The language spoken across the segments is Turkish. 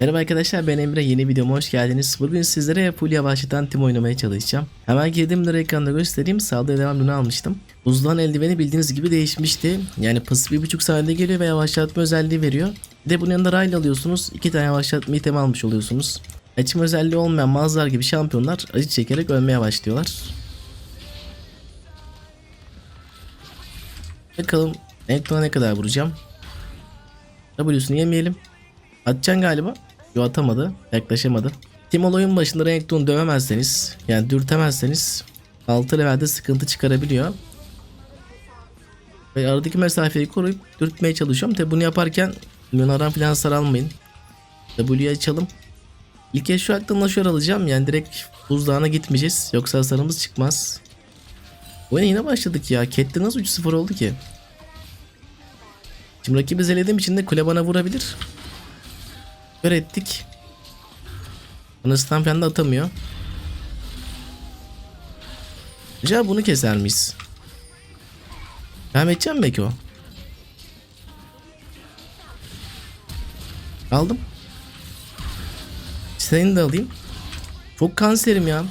Merhaba arkadaşlar ben Emre yeni videoma hoş geldiniz. Bugün sizlere full yavaşlatan tim oynamaya çalışacağım. Hemen girdim lira ekranda göstereyim. Sağda devam ürünü almıştım. Buzdan eldiveni bildiğiniz gibi değişmişti. Yani bir buçuk saniyede geliyor ve yavaşlatma özelliği veriyor. Bir de bunun yanında rail alıyorsunuz. iki tane yavaşlatma itemi almış oluyorsunuz. Açım özelliği olmayan mazlar gibi şampiyonlar acı çekerek ölmeye başlıyorlar. Bakalım Enkton'a ne kadar vuracağım. W'sunu yemeyelim. Atacaksın galiba. Yo atamadı. Yaklaşamadı. Timol oyun başında Renekton'u dövemezseniz yani dürtemezseniz 6 levelde sıkıntı çıkarabiliyor. Ve aradaki mesafeyi koruyup dürtmeye çalışıyorum. Tabi bunu yaparken Lunaran falan saralmayın. W'yi açalım. İlk kez şu aklımla şöyle alacağım. Yani direkt buzdağına gitmeyeceğiz. Yoksa hasarımız çıkmaz. Oyuna yine başladık ya. Cat'te nasıl 3-0 oldu ki? Şimdi rakibi zelediğim için de kule bana vurabilir. Kör ettik. Bana stun falan da atamıyor. Acaba bunu keser miyiz? Devam edeceğim mi belki o? Aldım. Seni de alayım. Çok kanserim ya.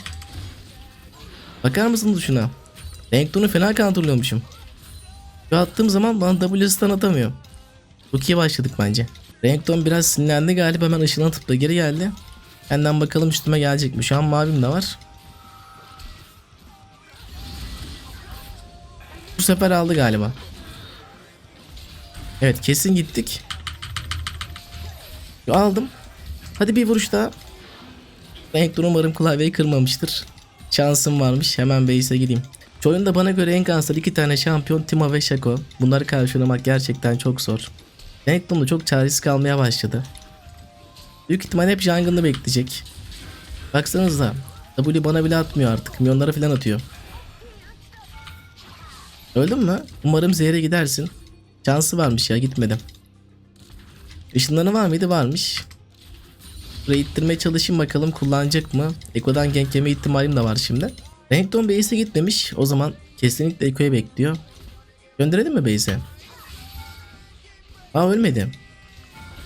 Bakar mısınız şuna? Renktonu fena kontrolüyormuşum. Şu attığım zaman bana W stun atamıyor. Çok iyi başladık bence. Renekton biraz sinirlendi galiba hemen ışınlanıp da geri geldi. Benden bakalım üstüme gelecek mi? Şu an mavim de var. Bu sefer aldı galiba. Evet kesin gittik. Aldım. Hadi bir vuruş daha. Renekton umarım klavyeyi kırmamıştır. Şansım varmış. Hemen base'e gideyim. Şu oyunda bana göre en kanser iki tane şampiyon Timo ve Shaco. Bunları karşılamak gerçekten çok zor. Renekton da çok çaresiz kalmaya başladı. Büyük ihtimal hep jungle'ını bekleyecek. Baksanıza. W bana bile atmıyor artık. Milyonlara falan atıyor. Öldün mü? Umarım zehre gidersin. Şansı varmış ya gitmedim. Işınları var mıydı? Varmış. Burayı ittirmeye çalışayım bakalım kullanacak mı? Eko'dan gank yeme ihtimalim de var şimdi. Renekton base'e gitmemiş. O zaman kesinlikle Eko'yu bekliyor. Gönderelim mi base'e? Aa ölmedi.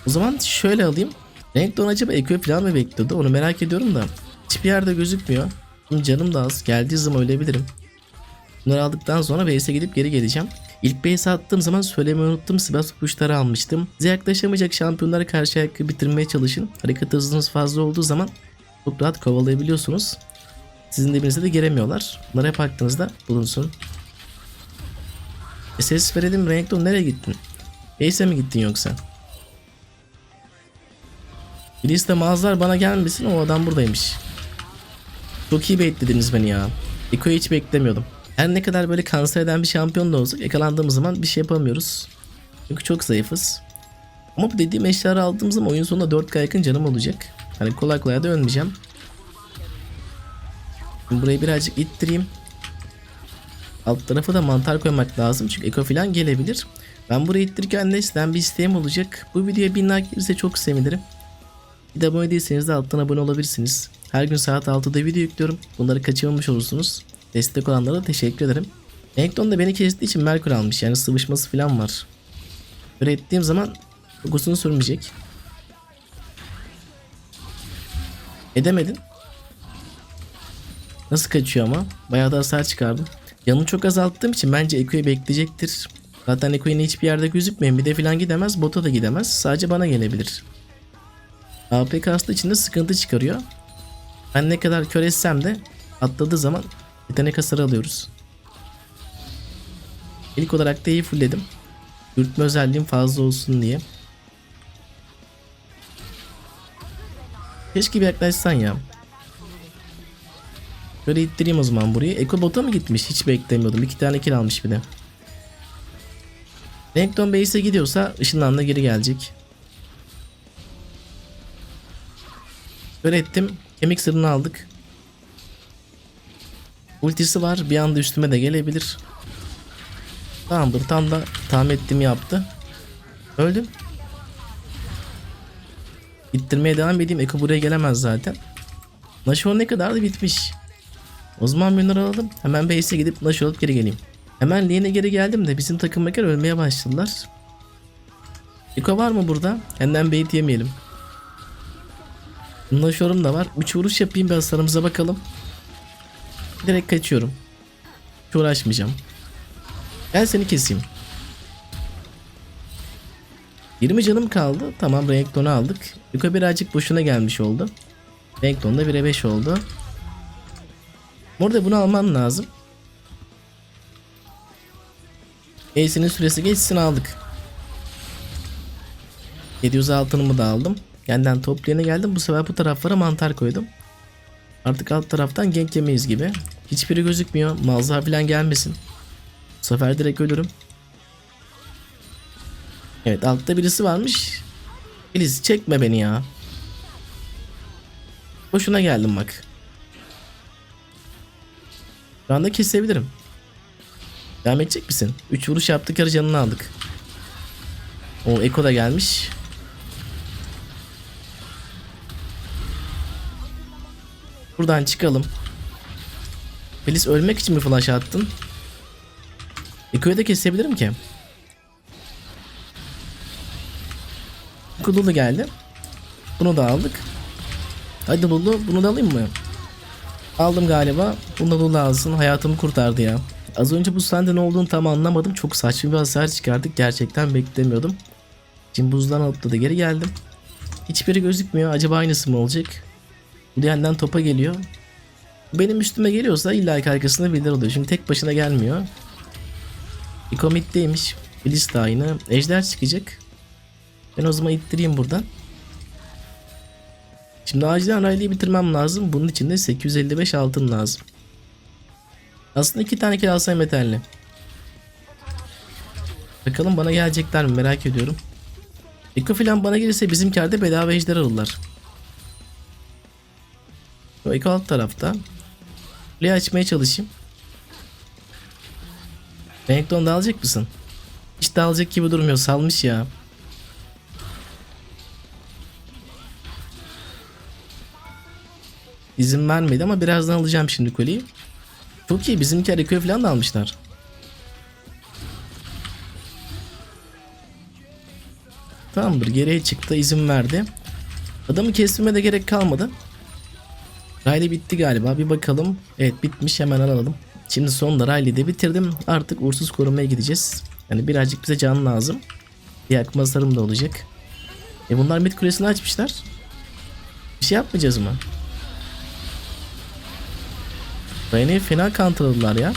O zaman şöyle alayım. Renekton acaba Eko'yu falan mı bekliyordu? Onu merak ediyorum da. Hiçbir yerde gözükmüyor. Canım da az. Geldiği zaman ölebilirim. Bunları aldıktan sonra base'e gidip geri geleceğim. İlk base attığım zaman söylemeyi unuttum. Sibas puşları almıştım. Size yaklaşamayacak şampiyonlara karşı ayakkabı bitirmeye çalışın. Hareket hızınız fazla olduğu zaman çok rahat kovalayabiliyorsunuz. Sizin dibinize de giremiyorlar. Bunları hep aklınızda bulunsun. E ses verelim Renekton nereye gittin? Base'e mi gittin yoksa? Birisi de mağazalar bana gelmesin o adam buradaymış. Çok iyi beklediniz beni ya. Eko'yu hiç beklemiyordum. Her ne kadar böyle kanser eden bir şampiyon da olsak yakalandığımız zaman bir şey yapamıyoruz. Çünkü çok zayıfız. Ama bu dediğim eşyaları aldığım zaman oyun sonunda 4K yakın canım olacak. Hani kolay kolay da ölmeyeceğim. Şimdi burayı birazcık ittireyim. Alt tarafa da mantar koymak lazım çünkü eko falan gelebilir. Ben burayı ittirirken de sizden bir isteğim olacak. Bu videoya 1000 like gelirse çok sevinirim. Bir de abone değilseniz de alttan abone olabilirsiniz. Her gün saat 6'da video yüklüyorum. Bunları kaçırmamış olursunuz. Destek olanlara da teşekkür ederim. Renekton da beni kestiği için Merkür almış. Yani sıvışması falan var. Böyle ettiğim zaman kokusunu sürmeyecek. Edemedin. Nasıl kaçıyor ama? Bayağı da hasar çıkardım. Yanını çok azalttığım için bence Eko'yu bekleyecektir. Zaten Eko yine hiçbir yerde gözükmeyin. Bir de falan gidemez. Bota da gidemez. Sadece bana gelebilir. AP kastı içinde sıkıntı çıkarıyor. Ben ne kadar kör etsem de atladığı zaman yetenek hasarı alıyoruz. İlk olarak da iyi fullledim. Dürtme özelliğim fazla olsun diye. Keşke bir yaklaşsan ya. Böyle ittireyim o zaman burayı. Eko bota mı gitmiş? Hiç beklemiyordum. İki tane kill almış bir de. Renekton base'e gidiyorsa ışınlanla geri gelecek. Böyle ettim. Kemik sırrını aldık. Ultisi var. Bir anda üstüme de gelebilir. Tamamdır. Tam da tahmin ettiğimi yaptı. Öldüm. İttirmeye devam edeyim. Eko buraya gelemez zaten. Nashor ne kadar da bitmiş. O zaman bunları alalım. Hemen base'e gidip Nashor alıp geri geleyim. Hemen lane'e geri geldim de bizim takım maker ölmeye başladılar. Eko var mı burada? Hemen bait yemeyelim. Anlaşıyorum da var. 3 vuruş yapayım bir hasarımıza bakalım. Direkt kaçıyorum. Hiç uğraşmayacağım. Gel seni keseyim. 20 canım kaldı. Tamam Renekton'u aldık. Yuka birazcık boşuna gelmiş oldu. Renekton da 1'e 5 oldu. Burada bunu alman lazım. Ace'inin süresi geçsin aldık. 700 altınımı da aldım. Yeniden toplayana geldim. Bu sefer bu taraflara mantar koydum. Artık alt taraftan gank yemeyiz gibi. Hiçbiri gözükmüyor. Malzar falan gelmesin. Bu sefer direkt ölürüm. Evet altta birisi varmış. Filiz çekme beni ya. Boşuna geldim bak. Şu anda kesebilirim. Devam edecek misin? 3 vuruş yaptık yarı canını aldık. O Eko da gelmiş. Buradan çıkalım. Filiz ölmek için mi flash attın? Eko'yu da kesebilirim ki. Lulu geldi. Bunu da aldık. Hadi Lulu bunu da alayım mı? Aldım galiba. Bunu da Lulu alsın. Hayatımı kurtardı ya. Az önce bu sende ne olduğunu tam anlamadım. Çok saçma bir hasar çıkardık. Gerçekten beklemiyordum. Şimdi buzdan alıp da geri geldim. Hiçbiri gözükmüyor. Acaba aynısı mı olacak? Bu diyenden topa geliyor. Benim üstüme geliyorsa illa ki arkasında birileri oluyor. Şimdi tek başına gelmiyor. İkomitteymiş. Bilis de aynı. Ejder çıkacak. Ben o zaman ittireyim buradan. Şimdi acilen rayleyi bitirmem lazım. Bunun için de 855 altın lazım. Aslında iki tane kilasay metalli. Bakalım bana gelecekler mi merak ediyorum. Eko falan bana gelirse bizim kerde bedava ejder alırlar. Eko alt tarafta. Kuleyi açmaya çalışayım. Renekton da alacak mısın? Hiç de alacak gibi durmuyor salmış ya. İzin vermedi ama birazdan alacağım şimdi kuleyi. Çok iyi bizimkiler Eko'yu falan da almışlar. Tamamdır geriye çıktı izin verdi. Adamı kestirme de gerek kalmadı. Riley bitti galiba bir bakalım. Evet bitmiş hemen alalım. Şimdi sonunda Riley'i de bitirdim. Artık uğursuz korumaya gideceğiz. Yani birazcık bize can lazım. Yakma hasarım da olacak. E bunlar mid kulesini açmışlar. Bir şey yapmayacağız mı? Beni fena counterladılar ya.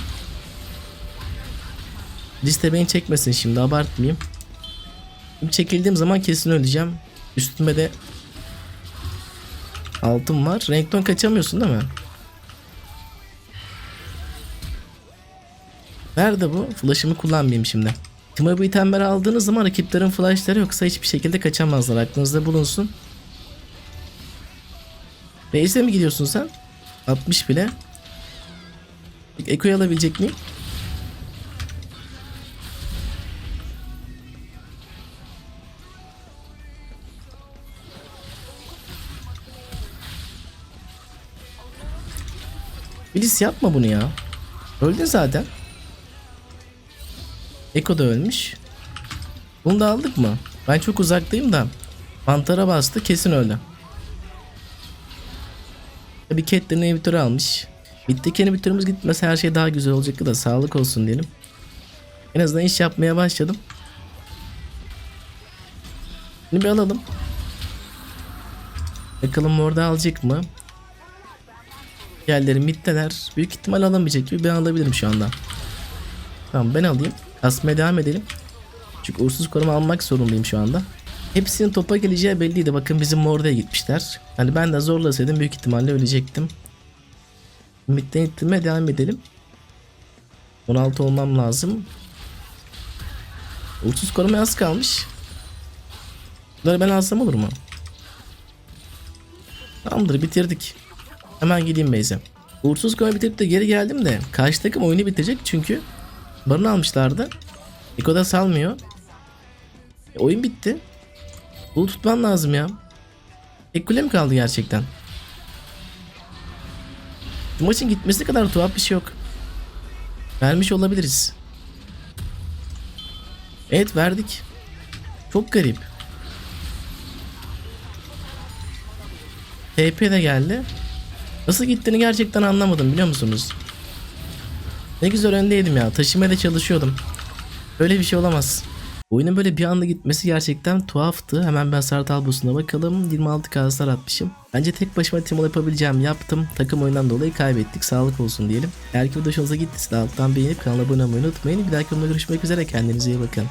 Liste beni çekmesin şimdi abartmayayım. Şimdi çekildiğim zaman kesin öleceğim. Üstüme de altın var. Renkton kaçamıyorsun değil mi? Nerede bu? Flash'ımı kullanmayayım şimdi. Timo bu itemleri aldığınız zaman rakiplerin flashları yoksa hiçbir şekilde kaçamazlar. Aklınızda bulunsun. Base'e mi gidiyorsun sen? 60 bile. Eko'yu alabilecek miyim? Bilis yapma bunu ya. Öldün zaten. Eko da ölmüş. Bunu da aldık mı? Ben çok uzaktayım da. Mantara bastı kesin öldü. Bir Catelyn inhibitörü almış. Bitteki inhibitörümüz gitmese her şey daha güzel olacaktı da sağlık olsun diyelim. En azından iş yapmaya başladım. Şimdi bir alalım. Bakalım orada alacak mı? Yerleri mitteler. Büyük ihtimal alamayacak gibi ben alabilirim şu anda. Tamam ben alayım. Kasmaya devam edelim. Çünkü uğursuz koruma almak zorundayım şu anda. Hepsinin topa geleceği belliydi. Bakın bizim Morda'ya gitmişler. Hani ben de zorlasaydım büyük ihtimalle ölecektim. Midden ittirmeye devam edelim. 16 olmam lazım. Uğursuz koruma az kalmış. Bunları ben alsam olur mu? Tamamdır bitirdik. Hemen gideyim base'e. Uğursuz koruma bitirip de geri geldim de karşı takım oyunu bitirecek çünkü barını almışlardı. Eko da salmıyor. E, oyun bitti. Bunu tutman lazım ya. Tek kule mi kaldı gerçekten? Maçın gitmesi kadar tuhaf bir şey yok. Vermiş olabiliriz. Evet verdik. Çok garip. TP de geldi. Nasıl gittiğini gerçekten anlamadım biliyor musunuz? Ne güzel öndeydim ya. Taşımaya da çalışıyordum. Böyle bir şey olamaz. Oyunun böyle bir anda gitmesi gerçekten tuhaftı. Hemen ben hasar tablosuna bakalım. 26k hasar atmışım. Bence tek başıma tim yapabileceğim yaptım. Takım oyundan dolayı kaybettik. Sağlık olsun diyelim. Eğer ki bu gittiyse alttan beğenip kanala abone olmayı unutmayın. Bir dahaki videoda görüşmek üzere. Kendinize iyi bakın.